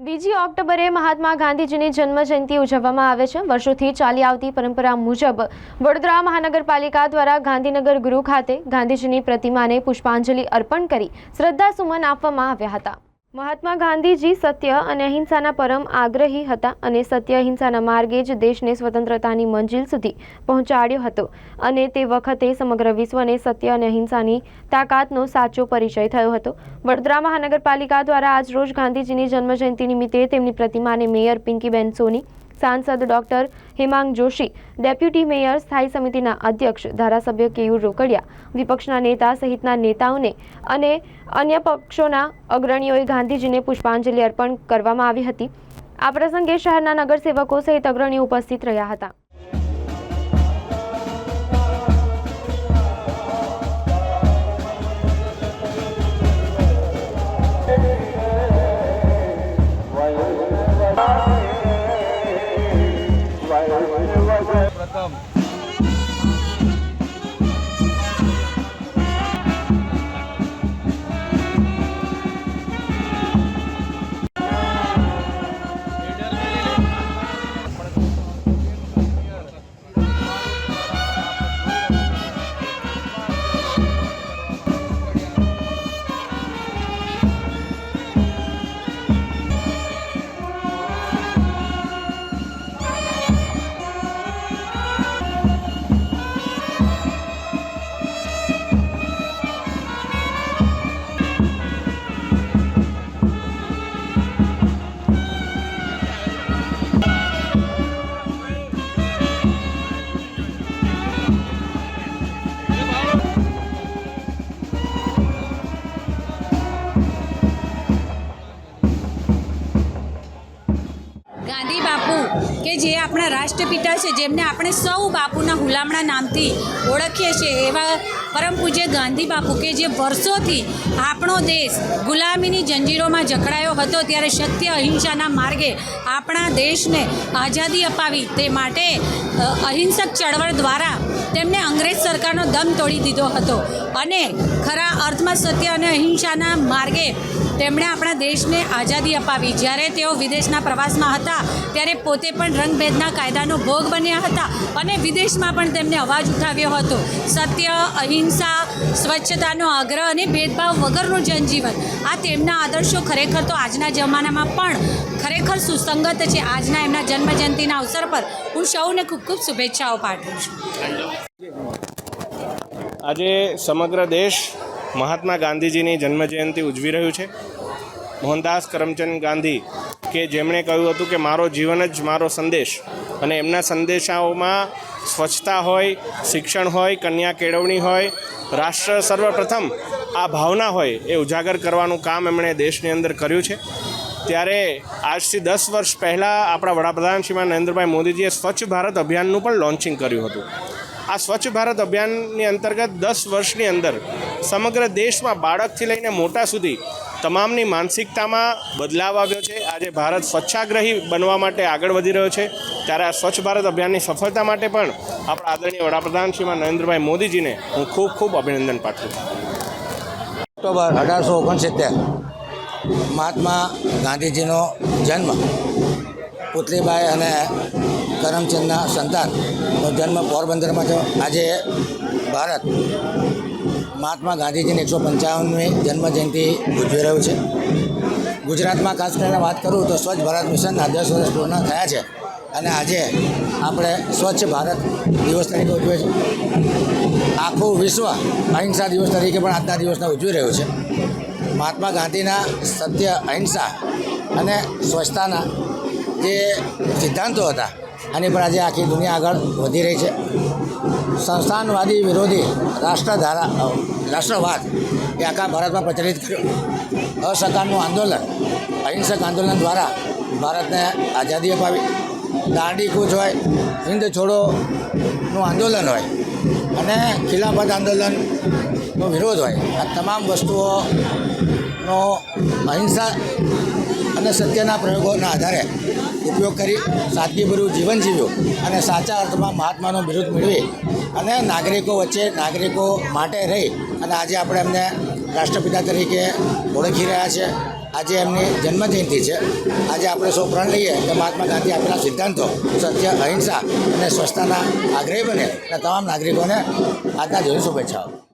બીજી ઓક્ટોબરે મહાત્મા ગાંધીજીની જન્મ જયંતિ ઉજવવામાં આવે છે. વર્ષોથી ચાલી આવતી પરંપરા મુજબ વડોદરા મહાનગરપાલિકા દ્વારા ગાંધીનગર ગૃહ ખાતે ગાંધીજીની પ્રતિમાને પુષ્પાંજલિ અર્પણ કરી શ્રદ્ધાસુમન આપવામાં આવ્યા હતા. મહાત્મા ગાંધીજી સત્ય અને અહિંસાના પરમ આગ્રહી હતા અને સત્ય અહિંસાના માર્ગે જ દેશને સ્વતંત્રતાની મંજિલ સુધી પહોંચાડ્યો હતો અને તે વખતે સમગ્ર વિશ્વને સત્ય અને અહિંસાની તાકાતનો સાચો પરિચય થયો હતો. વડોદરા મહાનગરપાલિકા દ્વારા આજ રોજ ગાંધીજીની જન્મજયંતિ નિમિત્તે તેમની પ્રતિમાને મેયર પિંકીબેન સોની સાંસદ doctor Hemang Joshi, deputy mayor સ્થાયી સમિતિના અધ્યક્ષ ધારાસભ્ય કેયુર રોકડિયા, વિપક્ષના નેતા સહિતના નેતાઓને અને અન્ય પક્ષોના અગ્રણીઓએ ગાંધીજીને પુષ્પાંજલિ અર્પણ કરવામાં આવી હતી. આ પ્રસંગે શહેરના નગરસેવકો સહિત અગ્રણીઓ ઉપસ્થિત રહ્યા હતા. જે આપણા રાષ્ટ્રપિતા છે જેમને આપણે સૌ બાપુના હુલામણા નામથી ઓળખીએ છીએ એવા પરમ પૂજ્ય ગાંધી બાપુ કે જે વર્ષોથી આપણો દેશ ગુલામીની જંજીરોમાં જકડાયો હતો ત્યારે સત્ય અહિંસાના માર્ગે આપણા દેશને આઝાદી અપાવી તે માટે અહિંસક ચળવળ દ્વારા તેમને અંગ્રેજ સરકારનો દમ તોડી દીધો હતો. અને ખરા અર્થમાં સત્ય અને અહિંસાના માર્ગે તેમણે આપણા દેશને આઝાદી અપાવી. જ્યારે તેઓ વિદેશના પ્રવાસમાં હતા, ત્યારે પોતે પણ રંગભેદના કાયદાનો ભોગ બન્યા હતા અને વિદેશમાં પણ તેમને અવાજ ઉઠાવ્યો હતો. સત્ય અહિંસા, સ્વચ્છતાનો આગ્રહ અને ભેદભાવ વગરનું જનજીવન. આ તેમના આદર્શો ખરેખર તો આજના જમાનામાં પણ ખરેખર સુસંગત છે. આજના એમના જન્મજયંતિના અવસર પર હું સૌને ખૂબ ખૂબ શુભેચ્છાઓ પાઠવું છું. આજે સમગ્ર દેશ મહાત્મા ગાંધીજીની જન્મજયંતિ ઉજવી રહ્યું છે. મોહનદાસ કરમચંદ ગાંધી કે જેમણે કહ્યું હતું કે મારો જીવન જ મારો સંદેશ અને એમના સંદેશાઓમાં સ્વચ્છતા હોય, શિક્ષણ હોય, કન્યા કેળવણી હોય, રાષ્ટ્ર સર્વપ્રથમ આ ભાવના હોય એ ઉજાગર કરવાનું કામ એમણે દેશની અંદર કર્યું છે. ત્યારે આજથી દસ વર્ષ પહેલાં આપણા વડાપ્રધાન શ્રીમાન નરેન્દ્રભાઈ મોદીજીએ સ્વચ્છ ભારત અભિયાનનું પણ લોન્ચિંગ કર્યું હતું. આ સ્વચ્છ ભારત અભિયાનની અંતર્ગત દસ વર્ષની અંદર સમગ્ર દેશમાં બાળકથી લઈને મોટા સુધી તમામની માનસિકતામાં બદલાવ આવ્યો છે. આજે ભારત સ્વચ્છાગ્રહી બનવા માટે આગળ વધી રહ્યો છે. ત્યારે આ સ્વચ્છ ભારત અભિયાનની સફળતા માટે પણ આપણા આદરણીય વડાપ્રધાન શ્રીમાન નરેન્દ્રભાઈ મોદીજીને હું ખૂબ ખૂબ અભિનંદન પાઠવું છું. ઓક્ટોબર અઢારસો ઓગણસિત્તેર મહાત્મા ગાંધીજીનો જન્મ પુતલીબાઈ અને કરમચંદના સંતાનનો જન્મ પોરબંદરમાં થયો. આજે ભારત મહાત્મા ગાંધીજીની એકસો પંચાવનમી જન્મજયંતિ ઉજવી રહ્યું છે. ગુજરાતમાં ખાસ કરીને વાત કરું તો સ્વચ્છ ભારત મિશનના દસ વર્ષ પૂર્ણ થયા છે અને આજે આપણે સ્વચ્છ ભારત દિવસ તરીકે ઉજવે છે આખું વિશ્વ અહિંસા દિવસ તરીકે પણ આજના દિવસને ઉજવી રહ્યું છે. મહાત્મા ગાંધીના સત્ય, અહિંસા અને સ્વચ્છતાના જે સિદ્ધાંતો હતા, આની પર આજે આખી દુનિયા આગળ વધી રહી છે. સંસ્થાનવાદી વિરોધી રાષ્ટ્રધારા રાષ્ટ્રવાદ એ આખા ભારતમાં પ્રચલિત કર્યો. અસહકારનું આંદોલન, અહિંસક આંદોલન દ્વારા ભારતને આઝાદી અપાવી. દાંડી કૂચ હોય હિન્દ છોડોનું આંદોલન હોય અને ખિલાફત આંદોલનનો વિરોધ હોય. આ તમામ વસ્તુઓનો અહિંસા અને સત્યના પ્રયોગોના આધારે ઉપયોગ કરી સાદગીભર્યું જીવન જીવ્યું અને સાચા અર્થમાં મહાત્માનો વિરોધ મેળવી અને નાગરિકો વચ્ચે નાગરિકો માટે રહી અને આજે આપણે એમને રાષ્ટ્રપિતા તરીકે ઓળખી રહ્યા છે. આજે એમની જન્મજયંતિ છે. આજે આપણે સૌ પ્રણ લઈએ કે મહાત્મા ગાંધી આપેલા સિદ્ધાંતો, સત્ય, અહિંસા અને સ્વચ્છતાના આગ્રહી બને અને તમામ નાગરિકોને આજના દિવસની શુભેચ્છાઓ.